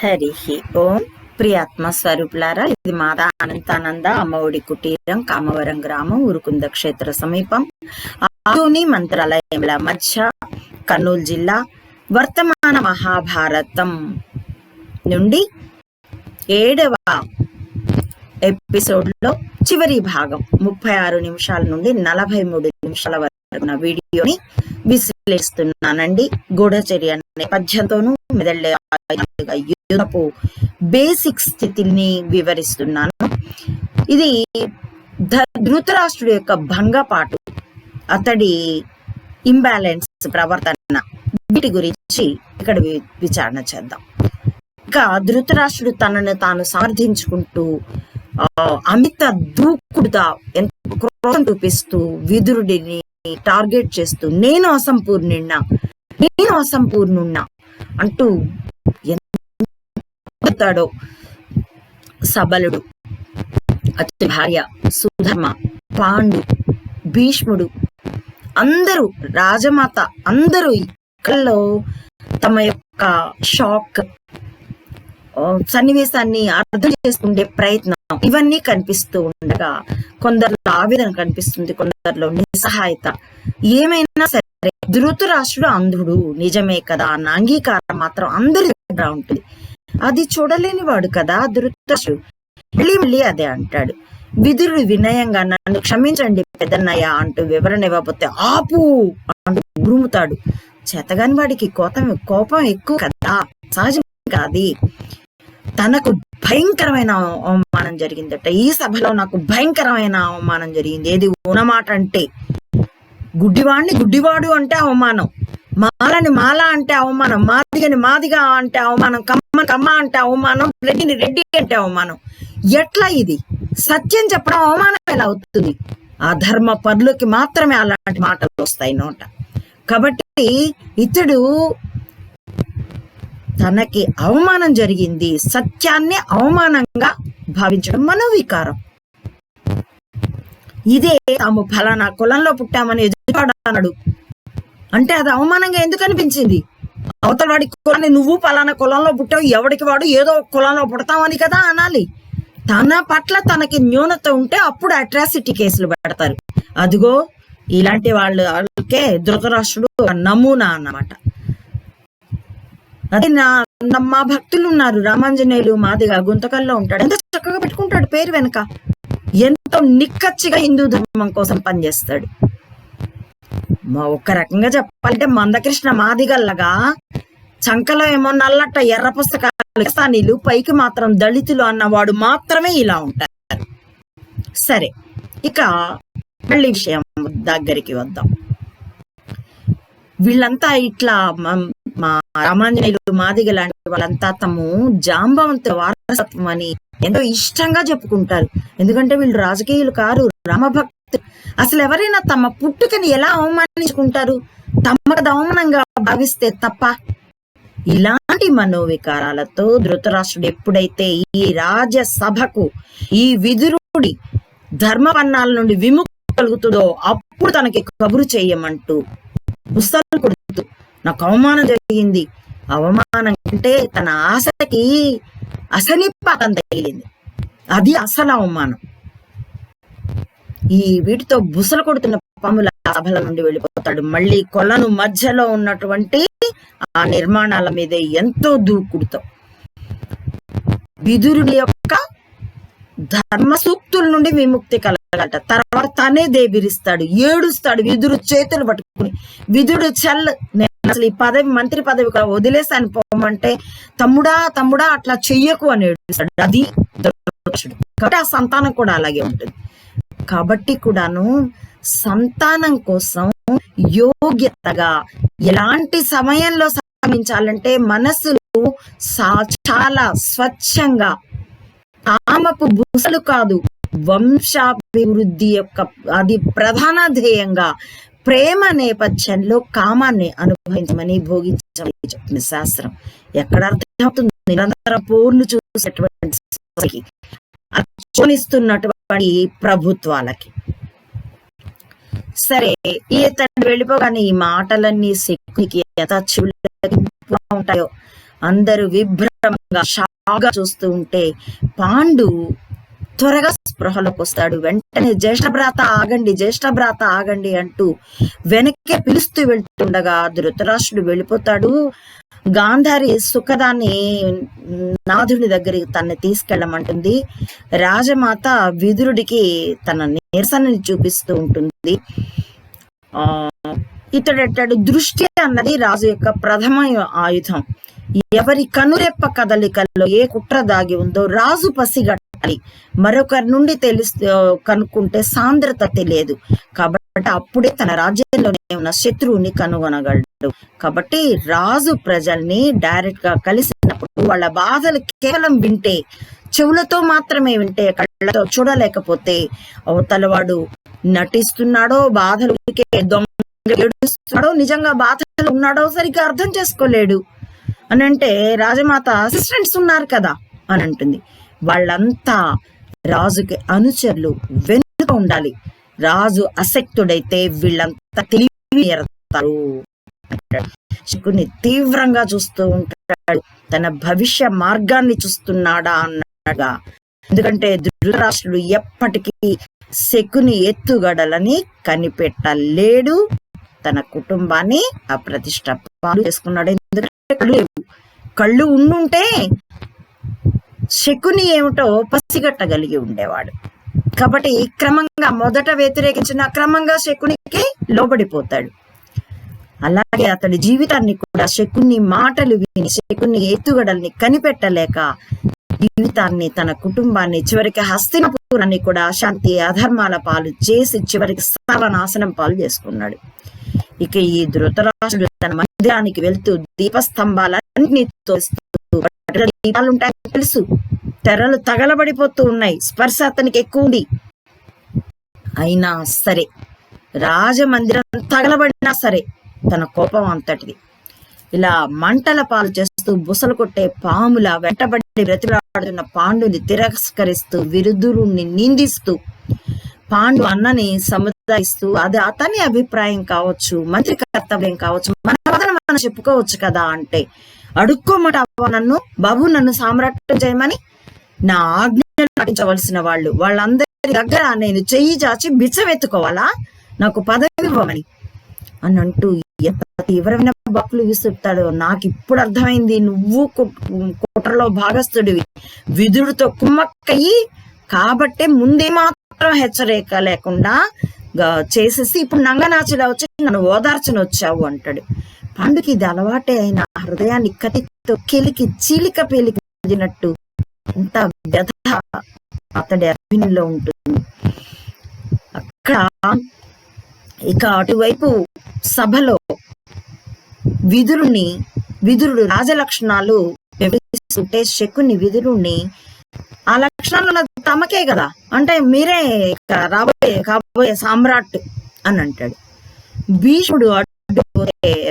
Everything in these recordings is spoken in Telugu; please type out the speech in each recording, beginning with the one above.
హరి ఓం. ప్రియాత్మ స్వరూపులారా ఇది మాదా అనంతానంద అమ్మఒడి కుటీరం కామవరం గ్రామం ఉరుకుంద క్షేత్ర సమీపం. ఆధుని మంత్రాలయముల మధ్య కర్నూలు జిల్లా వర్తమాన మహాభారతం నుండి ఏడవ ఎపిసోడ్లో చివరి భాగం ముప్పై ఆరు నిమిషాల నుండి నలభై మూడు నిమిషాల వరకు వీడియోని విశ్లేషిస్తున్నానండి. గూఢచర్య నేపథ్యంతోనూ మెదళ్ళ యుద్ధపు బేసిక్ స్థితిని వివరిస్తున్నాను. ఇది ధృతరాష్ట్రుడు యొక్క భంగపాటు అతడి ఇంబ్యాలెన్స్ ప్రవర్తన వీటి గురించి ఇక్కడ విచారణ చేద్దాం. ఇక ధృతరాష్ట్రుడు తనను తాను సమర్థించుకుంటూ అమిత దూకుడుగా ఎంత క్రోధం చూపిస్తూ విదురుడిని టార్గెట్ చేస్తూ నేను అసంపూర్ణున్నా నేను అసంపూర్ణున్నా అంటూ ఎంత సబలుడు అతని భార్య సుధర్మ పాండు భీష్ముడు అందరూ రాజమాత అందరూ ఇక్కల్లో తమ యొక్క షాక్ సన్నివేశాన్ని అర్థం చేసుకునే ప్రయత్నం ఇవన్నీ కనిపిస్తూ ఉండగా కొందరిలో ఆవేదన కనిపిస్తుంది కొందరిలో నిస్సహాయత. ఏమైనా సరే ధృతరాష్ట్రుడు అంధుడు నిజమే కదా? అన్న అంగీకారం మాత్రం అందరి దగ్గర ఉంటుంది. అది చూడలేని వాడు కదా ధృతరాష్ట్రుడు మళ్ళీ మళ్ళీ అదే అంటాడు. విదురుడు వినయంగా నన్ను క్షమించండి పెద్దన్నయ్య అంటూ వివరణ ఇవ్వకపోతే ఆపు అంటూ ఉరుముతాడు. చేతగాని వాడికి కోతం కోపం ఎక్కువ కదా సహజం కాది. తనకు భయంకరమైన అవమానం జరిగిందట. ఈ సభలో నాకు భయంకరమైన అవమానం జరిగింది. ఏది ఉన్నమాట అంటే గుడ్డివాడిని గుడ్డివాడు అంటే అవమానం. మాలని మాల అంటే అవమానం మాదిగని మాదిగా అంటే అవమానం కమ్మ కమ్మ అంటే అవమానం రెడ్డిని రెడ్డి అంటే అవమానం. ఎట్లా ఇది? సత్యం చెప్పడం అవమానం ఎలా అవుతుంది? ఆ ధర్మ పనులకి మాత్రమే అలాంటి మాటలు వస్తాయి నోట. కాబట్టి ఇతడు తనకి అవమానం జరిగింది సత్యాన్ని అవమానంగా భావించడం మనోవికారం. ఇదే తాము ఫలానా కులంలో పుట్టామని ఎదురుపడాడు అంటే అది అవమానంగా ఎందుకు అనిపించింది? అవతల వాడి కులాన్ని నువ్వు పలానా కులంలో పుట్టావు ఎవడికి వాడు ఏదో కులంలో పుడతామని కదా అనాలి. తన పట్ల తనకి న్యూనత ఉంటే అప్పుడు అట్రాసిటీ కేసులు పెడతారు. అదిగో ఇలాంటి వాళ్ళకే ధృతరాష్ట్రుడు నమూనా అన్నమాట. అదే నా మా భక్తులు ఉన్నారు రామాంజనేయులు మాదిగా గుంతకల్లో ఉంటాడు. ఎంత చక్కగా పెట్టుకుంటాడు పేరు వెనక. ఎంతో నిక్కచ్చిగా హిందూ ధర్మం కోసం పనిచేస్తాడు. మా ఒక్క రకంగా చెప్పాలంటే మందకృష్ణ మాదిగల్లగా చంకలో ఏమో నల్లట్ట ఎర్ర పుస్తకాలు స్థానీలు పైకి మాత్రం దళితులు అన్నవాడు మాత్రమే ఇలా ఉంటారు సరే ఇక మళ్ళీ విషయం దగ్గరికి వద్దాం. వీళ్ళంతా ఇట్లా మా రామాంజనేయులు మాదిగ లాంటి వాళ్ళంతా తము జాంబవంత వారసత్వం అని ఎంతో ఇష్టంగా చెప్పుకుంటారు. ఎందుకంటే వీళ్ళు రాజకీయులు కారు రామభక్ అసలు ఎవరైనా తమ పుట్టుకని ఎలా అవమానించుకుంటారు? తమకు అవమానంగా భావిస్తే తప్ప? ఇలాంటి మనోవికారాలతో ధృతరాష్ట్రుడు ఎప్పుడైతే ఈ రాజసభకు ఈ విదురుడి ధర్మపన్నాల నుండి విముక్తి కలుగుతుందో అప్పుడు తనకి కబురు చేయమంటూ పుస్తకం కొడుతూ నాకు అవమానం జరిగింది. అవమానం అంటే తన ఆశకి అసనిపాతం తగిలింది. అది అసలు అవమానం. ఈ వీటితో బుసలు కొడుతున్న పాముల సభల నుండి వెళ్ళిపోతాడు. మళ్ళీ కొలను మధ్యలో ఉన్నటువంటి ఆ నిర్మాణాల మీద ఎంతో దూకుడుతో. విదురుడి యొక్క ధర్మ సూక్తుల నుండి విముక్తి కలగట తర్వాత తనే దేవిరిస్తాడు ఏడుస్తాడు విదురు చేతులు పట్టుకుని. విదుడు చల్ అసలు ఈ పదవి మంత్రి పదవి వదిలేసాను పోమంటే తమ్ముడా తమ్ముడా అట్లా చెయ్యకు అని ఏడుస్తాడు. అది కాబట్టి ఆ సంతానం కూడా అలాగే ఉంటుంది. కాబట్టి కూడాను సంతానం కోసం యోగ్యతగా ఎలాంటి సమయంలో సాధించాలంటే మనసులు చాలా స్వచ్ఛంగా ఆమెకు బుసలు కాదు వంశాభివృద్ధి యొక్క అది ప్రధాన ధ్యేయంగా ప్రేమ నేపథ్యంలో కామాన్ని అనుభవించమని భోగించమని చెప్పిన శాస్త్రం. ఎక్కడ అర్థమవుతుంది? నిరంతర పోర్లు చూసేటువంటి పడి ప్రభుత్వాలకి. సరే ఇతను వెళ్ళిపోగానే ఈ మాటలన్నీ శక్తికి ఎంత ఉంటాయో అందరూ విభ్ర షాగా చూస్తూ ఉంటే పాండు త్వరగా స్పృహలోకి వస్తాడు. వెంటనే జ్యేష్ఠభ్రాత ఆగండి జ్యేష్ఠభ్రాత ఆగండి అంటూ వెనక్కే పిలుస్తూ వెళ్తుండగా ధృతరాష్ట్రుడు వెళ్ళిపోతాడు. గాంధారి సుఖదాన్ని నాథుడి దగ్గరికి తన్ని తీసుకెళ్ళమంటుంది. రాజమాత విదురుడికి తన నిరసనని చూపిస్తూ ఉంటుంది. ఆ ఇతడెట్టాడు? దృష్టి అన్నది రాజు యొక్క ప్రథమ ఆయుధం. ఎవరి కనురెప్ప కదలికల్లో ఏ కుట్ర దాగి ఉందో రాజు పసిగట్ట అని. మరొకరి నుండి తెలుసు కనుక్కుంటే సాంద్రత తెలియదు. కాబట్టి అప్పుడే తన రాజ్యంలోనే ఉన్న శత్రువుని కనుగొనగలడు. కాబట్టి రాజు ప్రజల్ని డైరెక్ట్గా కలిసినప్పుడు వాళ్ళ బాధలు కేవలం వింటే చెవులతో మాత్రమే వింటే కళ్ళతో చూడలేకపోతే అవతలవాడు నటిస్తున్నాడో బాధలు ఏడుస్తున్నాడో నిజంగా బాధలు ఉన్నాడో సరిగ్గా అర్థం చేసుకోలేడు. అని అంటే రాజమాత అసిస్టెంట్స్ ఉన్నారు కదా అని అంటుంది. వాళ్ళంతా రాజుకి అనుచరులు వెనుక ఉండాలి. రాజు అసక్తుడైతే వీళ్ళంతా తెలివి శకుని తీవ్రంగా చూస్తూ ఉంటాడు. తన భవిష్య మార్గాన్ని చూస్తున్నాడా అన్నగా ఎందుకంటే ధృతరాష్ట్రుడు ఎప్పటికీ శకుని ఎత్తుగడలని కనిపెట్టలేడు. తన కుటుంబాన్ని అప్రతిష్ట పాలు చేసుకున్నాడు. ఎందుకంటే కళ్ళు కళ్ళు ఉండుంటే శకుని ఏమిటో పసిగట్టగలిగి ఉండేవాడు. కాబట్టి క్రమంగా మొదట వ్యతిరేకించిన క్రమంగా శకునికి లోబడిపోతాడు. అలాగే అతడి జీవితాన్ని కూడా శకుని మాటలు విని శకుని ఎత్తుగడల్ని కనిపెట్టలేక జీవితాన్ని తన కుటుంబాన్ని చివరికి హస్తినపురాన్ని కూడా అశాంతి అధర్మాల పాలు చేసి చివరికి సర్వనాశనం పాలు చేసుకున్నాడు. ఇక ఈ ధృతరాష్ట్రుడు తన మందిరానికి వెళ్తూ దీపస్తంభాలన్నింటినీ తోస్తూ వాటిలో దీపాలు ఉంటాయని తెలుసు. తెరలు తగలబడిపోతూ ఉన్నాయి. స్పర్శ అతనికి ఎక్కువ ఉంది. అయినా సరే రాజమందిరం తగలబడినా సరే తన కోపం అంతటిది. ఇలా మంటల పాలు చేస్తూ బుసలు కొట్టే పాముల వెంటబడి బ్రతిలాడుతున్న పాండుని తిరస్కరిస్తూ విరుదురుణ్ణి నిందిస్తూ పాండు అన్నని సముదాయిస్తూ అది అతని అభిప్రాయం కావచ్చు మంత్రి కర్తవ్యం కావచ్చు మన మనం చెప్పుకోవచ్చు కదా అంటే అడుక్కోమట నన్ను బాబు నన్ను సామ్రాట్యం చేయమని నా ఆజ్ఞలు పాటించవలసిన వాళ్ళు వాళ్ళందరి దగ్గర నేను చెయ్యి చాచి బిచ్చవెత్తుకోవాలా నాకు పదవి ఇవ్వమని. అని అంటూ ఎంత తీవ్రమైన బక్కులు విసురుతాడో నాకు ఇప్పుడు అర్థమైంది నువ్వు కుట్రలో భాగస్థుడివి. విదుడితో కుమ్మక్కయ్యి కాబట్టే ముందే మాత్రం హెచ్చరిక లేకుండా చేసేసి ఇప్పుడు నంగనాచిలా వచ్చి నన్ను ఓదార్చని వచ్చావు అంటాడు. అందుకు ఇది అలవాటే అయిన హృదయాన్ని కతితో కెలికి చీలిక పేలికినట్టు ఎంత వ్యధ అతడి అభినయంలో ఉంటుంది. అక్కడ ఇక అటువైపు సభలో విదురుని విదురుడు రాజలక్షణాలు వివరిస్తుంటే శకుని విదురుణ్ణి ఆ లక్షణాలు తమకే కదా. అంటే మీరే రాబోయే కాబోయే సామ్రాట్ అని అంటాడు. భీష్ముడు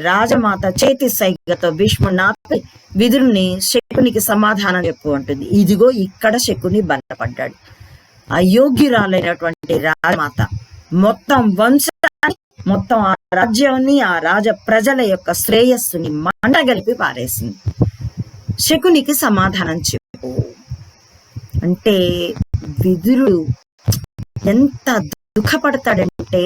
రాజమాత చేతి సైగతో భీష్ముడిని ఆపి విదురుని శకునికి సమాధానం చెప్పు అంటుంది. ఇదిగో ఇక్కడ శకుని బలపడ్డాడు. అయోగ్యురాలైనటువంటి రాజమాత మొత్తం వంశాన్ని మొత్తం ఆ రాజ్యాన్ని ఆ రాజ ప్రజల యొక్క శ్రేయస్సుని మండగలిపి పారేసింది. శకునికి సమాధానం చెప్పు. అంటే విదురుడు ఎంత దుఃఖపడతాడంటే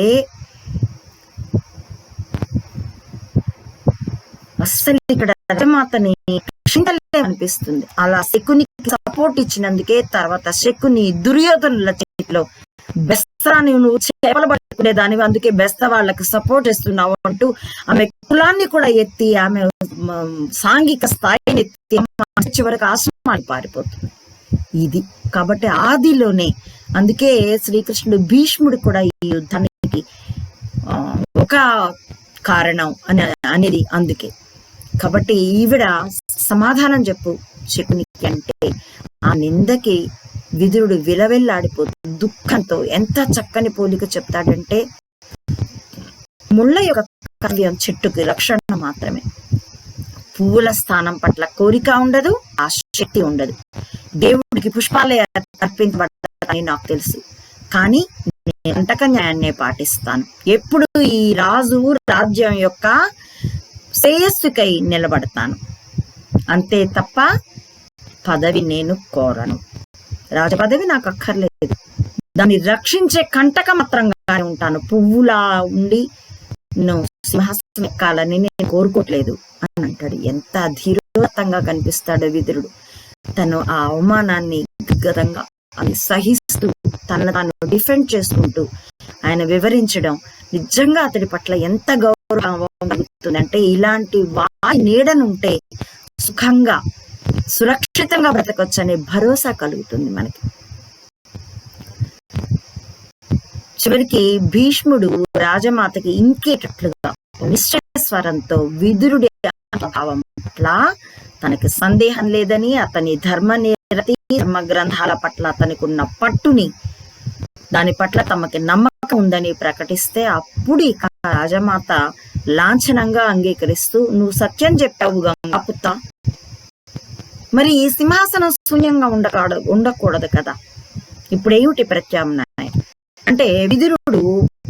అస్సలు ఇక్కడ రజమాతని రక్షించలే అనిపిస్తుంది. అలా శకునికి సపోర్ట్ ఇచ్చినందుకే తర్వాత శకుని దుర్యోధనుల చేతిలో బెస్తాని నువ్వు చేపలు పట్టుకునే దానివి అందుకే బెస్త వాళ్ళకి సపోర్ట్ ఇస్తున్నావు అంటూ ఆమె కులాన్ని కూడా ఎత్తి ఆమె సాంఘిక స్థాయిని ఎత్తి చివరికి ఆశ్రమాలు పారిపోతుంది. ఇది. కాబట్టి ఆదిలోనే అందుకే శ్రీకృష్ణుడు భీష్ముడు కూడా ఈ యుద్ధానికి ఒక కారణం అని అనేది అందుకే. కాబట్టి ఈవిడ సమాధానం చెప్పు శకునికి అంటే ఆ నిందకి విదురుడు విలవెల్లాడిపోతూ దుఃఖంతో ఎంత చక్కని పోలిక చెప్తాడంటే ముళ్ళ యొక్క కవ్యం చెట్టుకి లక్షణం మాత్రమే. పువ్వుల స్థానం పట్ల కోరిక ఉండదు ఆ శక్తి ఉండదు. దేవుడికి పుష్పాలే అర్పించబడతాయని నాకు తెలుసు. కానీ నేను అంటక న్యాయాన్నే పాటిస్తాను. ఎప్పుడు ఈ రాజు రాజ్యం యొక్క శ్రేయస్సుకై నిలబడతాను. అంతే తప్ప పదవి నేను కోరను. రాజపదవి నాకు అక్కర్లేదు. దాన్ని రక్షించే కంటక మాత్రంగానే ఉంటాను. పువ్వులా ఉండి నేను సింహాసనం ఎక్కాలని నేను కోరుకోవట్లేదు. అని అంటాడు. ఎంత ధీరోత్తంగా కనిపిస్తాడు విదురుడు. తను ఆ అవమానాన్ని గతంగా అది సహిస్తూ తన తాను డిఫెండ్ చేసుకుంటూ ఆయన వివరించడం నిజంగా అతడి పట్ల ఎంత గౌరవం పొందుతుంది అంటే ఇలాంటి వారి నీడనుంటే సుఖంగా సురక్షితంగా బ్రతకొచ్చు అనే భరోసా కలుగుతుంది మనకి. చివరికి భీష్ముడు రాజమాతకి ఇంకేటట్లుగా నిశ్చయస్వరంతో విదురుడి భావం పట్ల తనకి సందేహం లేదని అతని ధర్మ నిరతి ధర్మ గ్రంథాల పట్ల అతనికి ఉన్న పట్టుని దాని పట్ల తమకి నమ్మకం ఉందని ప్రకటిస్తే అప్పుడు ఇక రాజమాత లాంఛనంగా అంగీకరిస్తూ నువ్వు సత్యం చెప్పావు గంగాపుత్త మరి ఈ సింహాసనం శూన్యంగా ఉండకూడదు ఉండకూడదు కదా. ఇప్పుడేమిటి ప్రత్యామ్నాయం? అంటే విదురుడు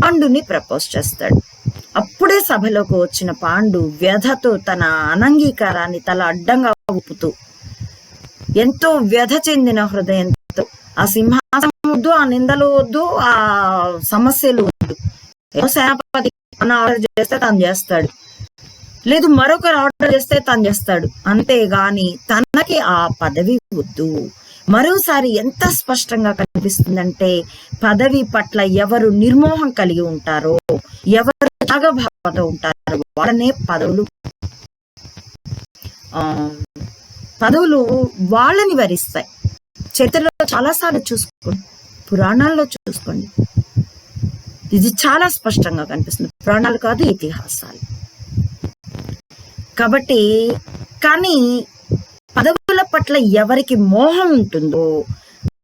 పాండుని ప్రపోజ్ చేస్తాడు. అప్పుడే సభలోకి వచ్చిన పాండు వ్యధతో తన అనంగీకారాన్ని తల అడ్డంగా ఊపుతూ ఎంతో వ్యధ చెందిన హృదయంతో ఆ సింహాసనం వద్దు ఆ నిందలు వద్దు ఆ సమస్యలు వద్దు. సేనాపతి తన ఆర్డర్ చేస్తే తను చేస్తాడు. లేదు మరొకరు ఆర్డర్ చేస్తే తను చేస్తాడు. అంతేగాని తనకి ఆ పదవి వద్దు. మరోసారి ఎంత స్పష్టంగా కనిపిస్తుందంటే పదవి పట్ల ఎవరు నిర్మోహం కలిగి ఉంటారో ఎవరు త్యాగభావంతో ఉంటారో వాళ్ళనే పదవులు. ఆ పదవులు వాళ్ళని వరిస్తాయి. చరిత్రలో చాలాసార్లు చూసుకోండి పురాణాల్లో చూసుకోండి. ఇది చాలా స్పష్టంగా కనిపిస్తుంది. పురాణాలు కాదు ఇతిహాసాలు. కాబట్టి కానీ పదవుల పట్ల ఎవరికి మోహం ఉంటుందో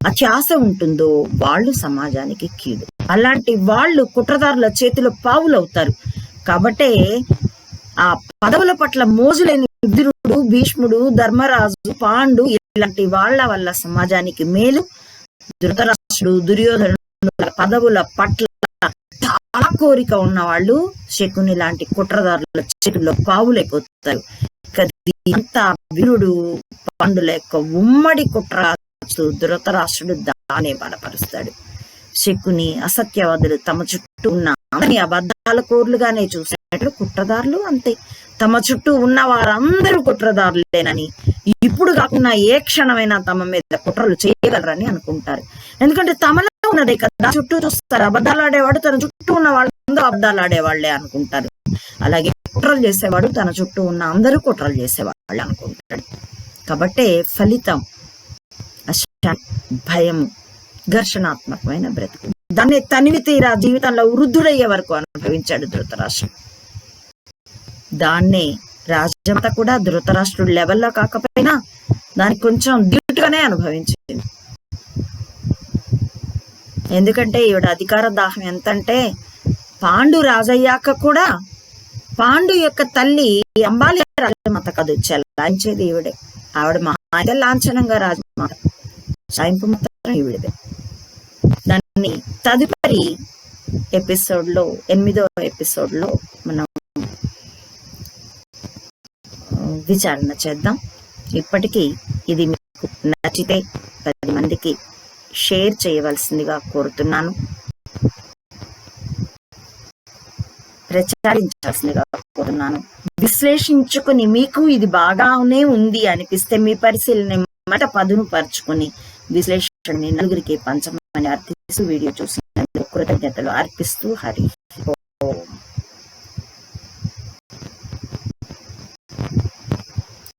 అత్యాశ ఉంటుందో వాళ్ళు సమాజానికి కీడు. అలాంటి వాళ్ళు కుట్రదారుల చేతిలో పావులవుతారు. కాబట్టే ఆ పదవుల పట్ల మోజులేని రుద్రుడు భీష్ముడు ధర్మరాజు పాండు ఇలాంటి వాళ్ళ వల్ల సమాజానికి మేలు. ధృతరాష్ట్రుడు దుర్యోధనుడు పదవుల పట్ల ఆ కోరిక ఉన్న వాళ్ళు శకుని లాంటి కుట్రదారుల చేతుల్లో పావులైపోతారు. అంతా వీరుడు పాండుల యొక్క ఉమ్మడి కుట్ర ధృతరాష్ట్రుడు దానే బలపరుస్తాడు. శకుని అసత్యవాదులు తమ చుట్టూ ఉన్న అందరినీ అబద్ధాల కోర్లుగానే చూసినట్లు కుట్రదారులు అంతే. తమ చుట్టూ ఉన్న వారందరూ కుట్రదారులేనని ఇప్పుడు కాకుండా ఏ క్షణమైనా తమ మీద కుట్రలు చేయగలరని అనుకుంటారు. ఎందుకంటే తమలో ఉన్నదే కదా. చుట్టూ చూస్తారు అబద్ధాలు ఆడేవాడు తన చుట్టూ ఉన్న వాళ్ళందరూ అబద్ధాలు ఆడేవాళ్ళే అనుకుంటారు. అలాగే కుట్రలు చేసేవాడు తన చుట్టూ ఉన్న అందరూ కుట్రలు చేసేవాళ్ళు అనుకుంటాడు. కాబట్టే ఫలితం భయం ఘర్షణాత్మకమైన బ్రతుకు. దాన్ని తనివి తీరా జీవితంలో వృద్ధుడయ్యే వరకు అనుభవించాడు ధృతరాష్ట్రం దాన్నే రాజమాత కూడా ధృతరాష్ట్రుడు లెవెల్లో కాకపోయినా దానికి కొంచెం డ్యూట్గానే అనుభవించింది. ఎందుకంటే ఈవిడ అధికార దాహం ఎంతంటే పాండు రాజయ్యాక కూడా పాండు యొక్క తల్లి అంబాలి రాజమాత కాదు చెల్లాయించేది ఈవిడే. ఆవిడ మహా లాంఛనంగా రాజమాత. సాయింపు మాత్రం ఈవిడదే. దాన్ని తదుపరి ఎపిసోడ్లో ఎనిమిదో ఎపిసోడ్లో మనం విచారణ చేద్దాం. ఇప్పటికీ ఇది మీకు నచ్చితే పది మందికి షేర్ చేయవలసిందిగా కోరుతున్నాను. ప్రచారించాల్సిందిగా కోరుతున్నాను. విశ్లేషించుకుని మీకు ఇది బాగానే ఉంది అనిపిస్తే మీ పరిశీలన మాట పదును పరుచుకుని విశ్లేషణని నలుగురికి పంచమని అర్థిస్తూ వీడియో చూసి కృతజ్ఞతలు అర్పిస్తూ హరి ఓం.